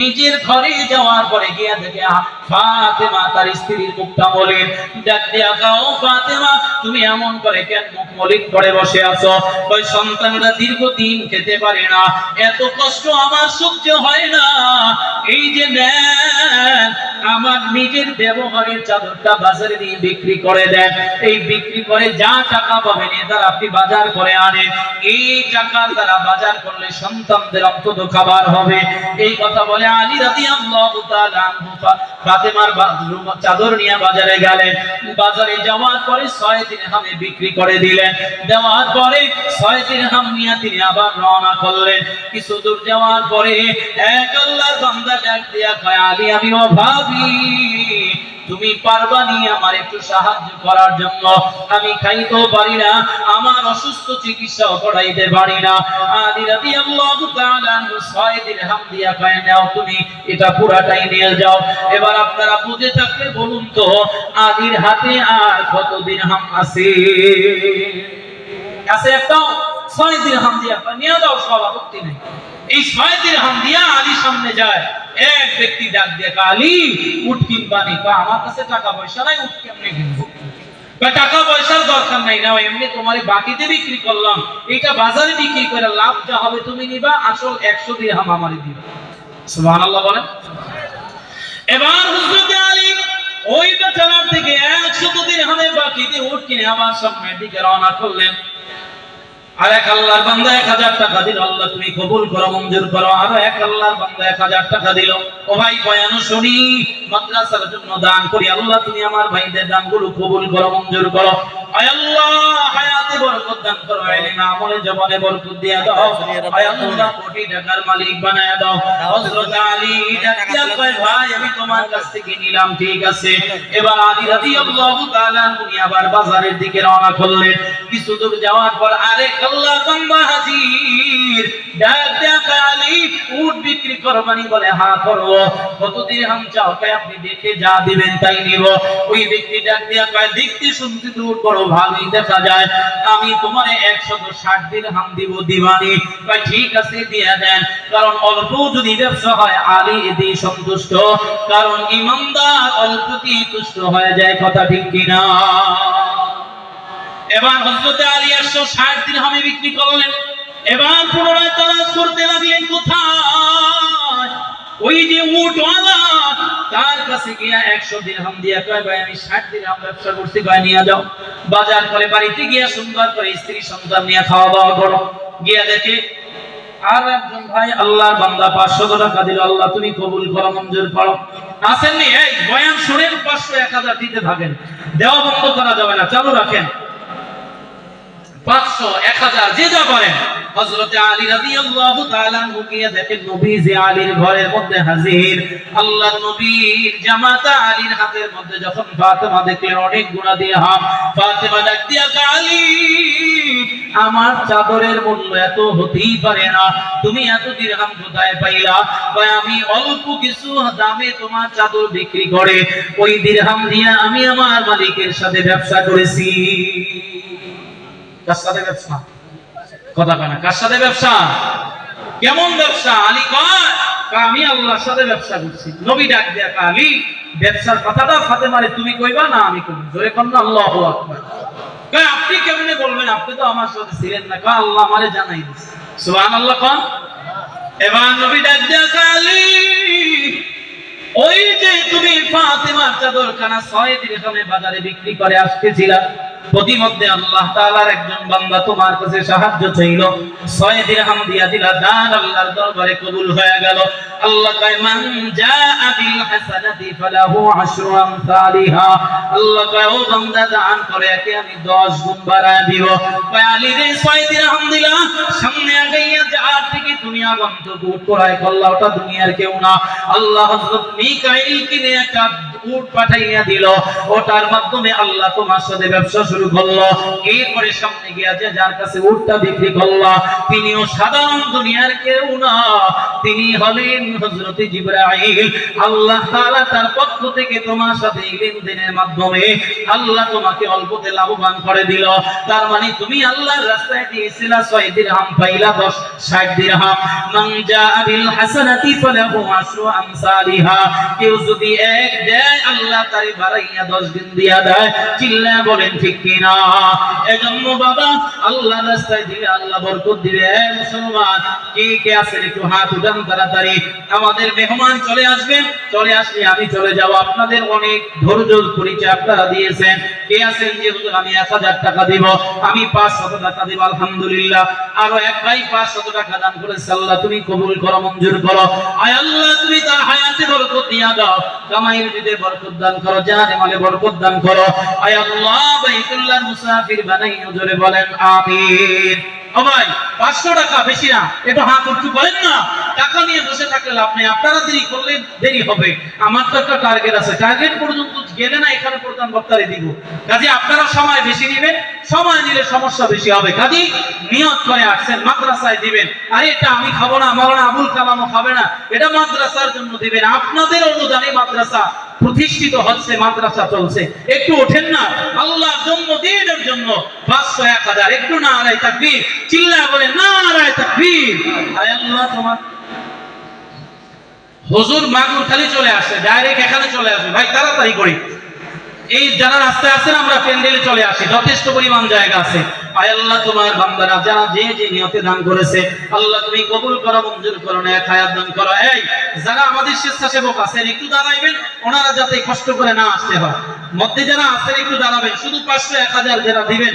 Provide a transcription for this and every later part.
নিজের ঘরে যাওয়ার পরে গিয়া দেখে ফাতেমা তার স্ত্রীর মুখটা গাও ফাতেমা, তুমি এমন করে কেন মুখ মলিন করে বসে আছো? ওই সন্তানরা দীর্ঘদিন খেতে পারে না। এত কষ্ট আমার সহ্য হয় না। এই যে নেন আমার নিজের ব্যবহারের চাদরটা বাজারে নিয়ে বিক্রি করে দেন। এই বিক্রি করে যা টাকা পাবেন দ্বারা আপনি বাজার করে আনেন। এই টাকার দ্বারা বাজার করলে সন্তানদের অন্তত খাবার হবে। এই কথা বলে আলী আনহু ফাতেমার চাদর নিয়ে বাজারে গেলেন। বাজারে যাওয়ার পরে ছয় দিরহামে বিক্রি করে দিলেন। দেওয়ার পরে ছয় দিরহাম নিয়ে তিনি আবার রওনা করলেন। কিছু দূর যাওয়ার পরে এক আল্লাহর বান্দা ডাক দিয়া কয়, আলী, আমি অভাবী। তুমি পারবানি আমার একটু সাহায্য করার জন্য? আমি খাইতেও পারি না, আমার অসুস্থ চিকিৎসাও করাইতে পারি না। তাআলা ছয় দিরহাম দিয়া নাও তুমি, এটা পুরাটাই নিয়ে যাও। এবার আপনারা বুঝে থাকলে বলুন তো, আলীর হাতে আর কত দিরহাম আছে? আছে একটাও ছয় দিরহাম দিয়া নিয়ে যাও, সব আপত্তি নেই। এই ছয় দিরহাম দিয়া আলী সামনে যায়। এক ব্যক্তি ডাক দিয়ে কয়, আলী উঠ কিনবানি কয়, আমার কাছে টাকা পয়সা নাই উঠ কেমনে কিনবো টাকা পয়সার দরকার নাই না এমনি তোমার বাকিতে বিক্রি করলাম। এটা বাজারে বিক্রি করে লাভ যা হবে তুমি নিবা আসল একশো দিরহাম আমারে দিবা। সুবহানাল্লাহ বলেন। এবার হুজরত আলী ওই বেচারার থেকে একশত দিরহামের বাকিতে উঠ কিনে আমার সামনের দিকে রওনা করলেন। আর এক আল্লাহর বান্দা এক হাজার টাকা দিল। আল্লাহ, তুমি কবুল করো, মঞ্জুর করো। আরও এক আল্লাহর বান্দা এক হাজার টাকা দিল। ও ভাই বয়ানো শুনি, মাদ্রাসার জন্য দান করি। আল্লাহ, তুমি আমার ভাইদের দানগুলো কবুল করো, মঞ্জুর করো। বাজারের দিকে রওনা করলেন। কিছু দূর যাওয়ার পর আরেক আল্লাহ বান্দা হাজির ডাক ডাক আলী উট বিক্রি করবানি বলে হ্যাঁ করব কত দিরহাম চাও আপনি দেখে যা দিবেন তাই নিব। ওই ব্যক্তি ডাক দিয়া কয় দেখতে শুনতে বড় ভালোই দেখা যায় আমি তোমার একশত ষাট দিরহাম দিব দিবানি। ঠিক আছে, দিয়া দেন। কারণ অল্প যদি ব্যবসা হয়, আলী এতেই সন্তুষ্ট। কারণ ইমানদার অল্পতেই তুষ্ট হয়ে যায়, কথা ঠিক কিনা? এবার হজরতে আলী একশো ষাট দিন হামে বিক্রি করলেন। এবার পুনরায় তালাশ করতে লাগলেন কোথায়? ওই যে উটওয়ালা তার কাছে গিয়া একশো দিনহাম দিয়া কয়, ভাই, আমি ষাট দিনহাম ব্যবসা করছি কয় নিয়ে যাও। বাজার করে বাড়িতে গিয়া সুন্দর করে স্ত্রী সন্তান নিয়ে খাওয়া দাওয়া করো। গিয়া দেখে, আর একজন ভাই আল্লাহর বান্দা, পাঁচশো টাকা দিল, আল্লাহ, তুমি কবুল করো, মঞ্জুর করো। আসেননি এই বয়ান শুনেন পাঁচশো এক হাজার দিতে থাকেন দেওয়া বন্ধ করা যাবে না, চালু রাখেন। পাঁচশো এক হাজার, যে যা পারেন হযরতে আলী রাদিয়াল্লাহু তাআলা গিয়ে দেখেন নবী যে আলীর ঘরের মধ্যে হাজির। আল্লাহর নবীর আলীর হাতের মধ্যে যখন ফাতেমা দেখলেন, অনেক দিয়ে। ফাতেমা ডাক দিয়া আলী, আমার চাদরের মূল্য এত হতেই পারে না। তুমি এত দিরহাম কোথায় পাইলা? কয়, আমি অল্প কিছু দামে তোমার চাদর বিক্রি করে, ওই দিরহাম দিয়ে আমি আমার মালিকের সাথে ব্যবসা করেছি। কার সাথে ব্যবসা? কথা কয় না। কার সাথে ব্যবসা? কেমন ব্যবসা? আলী কয় আমি আল্লাহর সাথে ব্যবসা করছি। নবী ডাক দিয়া আলী, ব্যবসার কথাটা ফাতেমারে তুমি কইবা না আমি কইব? জোরে কোন আল্লাহু আকবার। কয়, আপনি কেমনে বলবেন? আপনি তো আমার সাথে ছিলেন না। কয়, আল্লাহ আমারে জানাই দিছে। সুবহানাল্লাহ কোন। এবার নবী ডাক দিয়া আলী, ওই যে তুমি ফাতেমার চাদরখানা ছয় দিরহামে বাজারে বিক্রি করে আসতেছিলা প্রতিমধ্যে আল্লাহ তাআলার একজন বান্দা তোমার কাছে সাহায্য চাইলো। ছয় দিরহাম দিয়া দিলা, দান আল্লাহর দরবারে কবুল হয়ে গেল। আল্লাহ কয়, মান হাসানাতি ফালাহু আশরু আমসালিহা। আল্লাহ কয়, ও বান্দা, দান করে একে আমি 10 গুণ বাড়ায় দিব কয়, আলী রে, ছয় দিরহাম দিলা। সামনে আগাইয়া থেকে ওটা দুনিয়ার কেউ না। আল্লাহ হযরত মিকাইল কিনে একটা উট পাঠাইয়া দিল। ওটার মাধ্যমে আল্লাহ তোমার সাথে ব্যবসা শুরু করল। এরপরে সামনে গিয়া যে যার কাছে উটটা বিক্রি করল, তিনিও সাধারণ দুনিয়ার কেউ না। তিনি হলেন হযরতে জিবরাইল। আল্লাহ তাআলা তার পক্ষ থেকে তোমার সাথে লেনদেনের মাধ্যমে আল্লাহ তোমাকে অল্পতে লাভবান করে দিল। তার মানে তুমি আল্লাহর রাস্তায় দিয়েছিলা ছয় দিরহাম, পাইলা দশ, ষাট দিরহাম। মান জা বিল হাসানাতি ফালাহু আশরু আমসালিহা কেউ যদি এক দেয়, আল্লাহ তারে বাড়াইয়া দশ দিন দিয়া দেয়। চিল্লা বলেন, ঠিক কিনা এজন্য বাবা আল্লাহ রাস্তায় দিবে আল্লাহ বরকত দিবে মুসলমান, কে কে আছেন একটু হাত উঠান তাড়াতাড়ি। আমাদের মেহমান চলে আসবেন চলে আসলে আমি চলে যাব। আপনাদের অনেক ধৈর্য পরিচয় আপনারা দিয়েছেন। কে আছেন যে, হুজুর, আমি এক হাজার টাকা দিব। আমি পাঁচ শত টাকা দিব, আলহামদুলিল্লাহ। আরও এক পাঁচ শত টাকা দান করেছে। আল্লাহ, তুমি কবুল করো, মঞ্জুর করো। আয় আল্লাহ, তুমি তার হায়াতে বরকত দিয়া দাও। কামাইয়ের দিতে বরকত দান করো জানে মালে বরকত দান করো। আয় আল্লাহ বাইতুল্লাহর মুসাফির বানাইও জোরে বলেন, আমিন। ও ভাই, পাঁচশো টাকা বেশি না, একটু হাত উঁচু করেন না। টাকা নিয়ে বসে থাকলে লাভ নেই। আপনারা দেরি করলে দেরি হবে। আমার তো একটা টার্গেট আছে। টার্গেট পর্যন্ত গেলে না এখানে প্রধান বক্তারে দিব। কাজে আপনারা সময় বেশি নেবেন, সময় নিলে সমস্যা বেশি হবে। কাজে নিয়ত করে আসছেন, মাদ্রাসায় দিবেন। আরে এটা আমি খাব না আবুল কালামও খাবে না। এটা মাদ্রাসার জন্য দিবেন। আপনাদের অনুদানে মাদ্রাসা প্রতিষ্ঠিত হচ্ছে, মাদ্রাসা চলছে। একটু ওঠেন না। আল্লাহ জন্মদিনের জন্য পাঁচশো এক হাজার। একটু না আড়াই তাকবীর। চিল্লা বলে না আড়াই তাকবীর। আল্লাহ তোমার। হুজুর মাগুর খালি চলে আসে, ডাইরেক্ট এখানে চলে আসে। ভাই তাড়াতাড়ি করি। এই যারা রাস্তায় আছেন, আমরা প্যান্ডেলে চলে আসি। যথেষ্ট পরিমাণ জায়গা আছে। আল্লাহ তোমার বান্দারা, যারা যে যে নিয়তে দান করেছে, আল্লাহ তুমি কবুল করো, মঞ্জুর করো না দান করো। এই, যারা আমাদের স্বেচ্ছাসেবক আছেন, একটু দাঁড়াইবেন, ওনারা যাতে কষ্ট করে না আসতে হয়। মধ্যে যারা আছেন, একটু দাঁড়াবেন। শুধু পাঁচশো, এক হাজার যারা দিবেন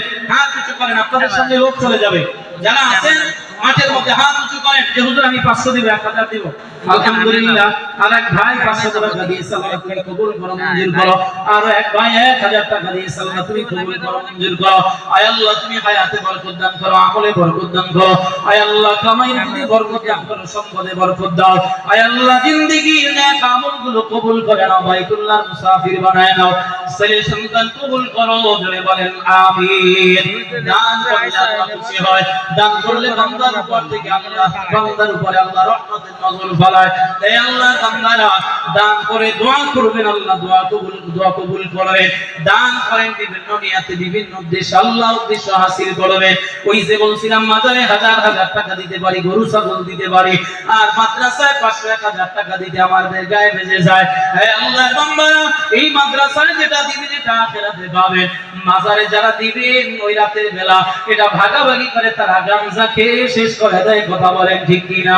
উঁচু করেন, আপনাদের সামনে লোক চলে যাবে। যারা আছেন, মাঠের মধ্যে হাত করেন যে, হুজুর, আমি পাঁচশো দিব, এক হাজার দিব। আলহামদুলিল্লাহ আর এক ভাই পাঁচশো টাকা দিয়েছে, আল্লাহ তুমি কবুল করো, মঞ্জুর করো। আর এক ভাই এক হাজার টাকা দিয়েছে, আল্লাহ তুমি কবুল করো, মঞ্জুর করো। আয় আল্লাহ, তুমি হায়াতে বরকত দান করো, আমলে বরকত দান করো। আয় আল্লাহ, কামাই দিতে বরকত দান করো, সম্পদে বরকত দাও। আয় আল্লাহ জিন্দেগির নেক আমলগুলো কবুল করে নাও বাইতুল্লাহ মুসাফির বানায় নাও। ছেলে সন্তান কবুল করো, জোরে বলেন, আমিন। দান করলে আল্লাহ খুশি হয়। দান করলে বান্দার উপর থেকে আল্লাহ বান্দার উপরে আল্লাহ রহমতের নজর ফলায়। এই আল্লাহ বান্দারা, দান করে দোয়া করবেন আল্লাহ, দোয়া কবুল দোয়া কবুল করবেন দান করেন বিভিন্ন নিয়াতে বিভিন্ন উদ্দেশ্য, আল্লাহ উদ্দেশ্য হাসিল করবে। ওই যে বলছিলাম, মাজারে হাজার হাজার টাকা দিতে পারি, গরু, ছাগল দিতে পারি, আর মাদ্রাসায় পাঁচশো এক হাজার টাকা দিতে আমাদের গায়ে বেজে যায়। হে আল্লাহ বান্দারা, এই মাদ্রাসায় যেটা দিবে যেটা আখেরাতে পাবেন। মাজারে যারা দিবেন, ওই রাতের বেলা, এটা ভাগাভাগি করে, তারা গামজা খেয়ে শেষ করে দেয়, কথা বলেন, ঠিক কিনা?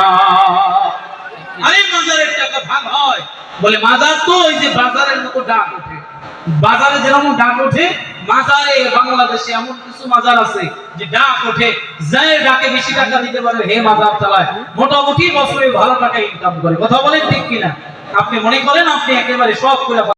আরে, মাজারের টাকা ভাগ হয়। বলে, মাজার তো ওই যে বাজারের মতো ডাক ওঠে। বাজারে যেরকম ডাক ওঠে, মাজারে, বাংলাদেশে এমন কিছু মাজার আছে যে ডাক ওঠে। যায় ডাকে বেশি টাকা দিতে পারে, হে মাজার চালায়। মোটামুটি বছরে ভালো টাকা ইনকাম করে। কথা বলেন ঠিক কিনা? আপনি মনে করেন, আপনি একেবারে সব করে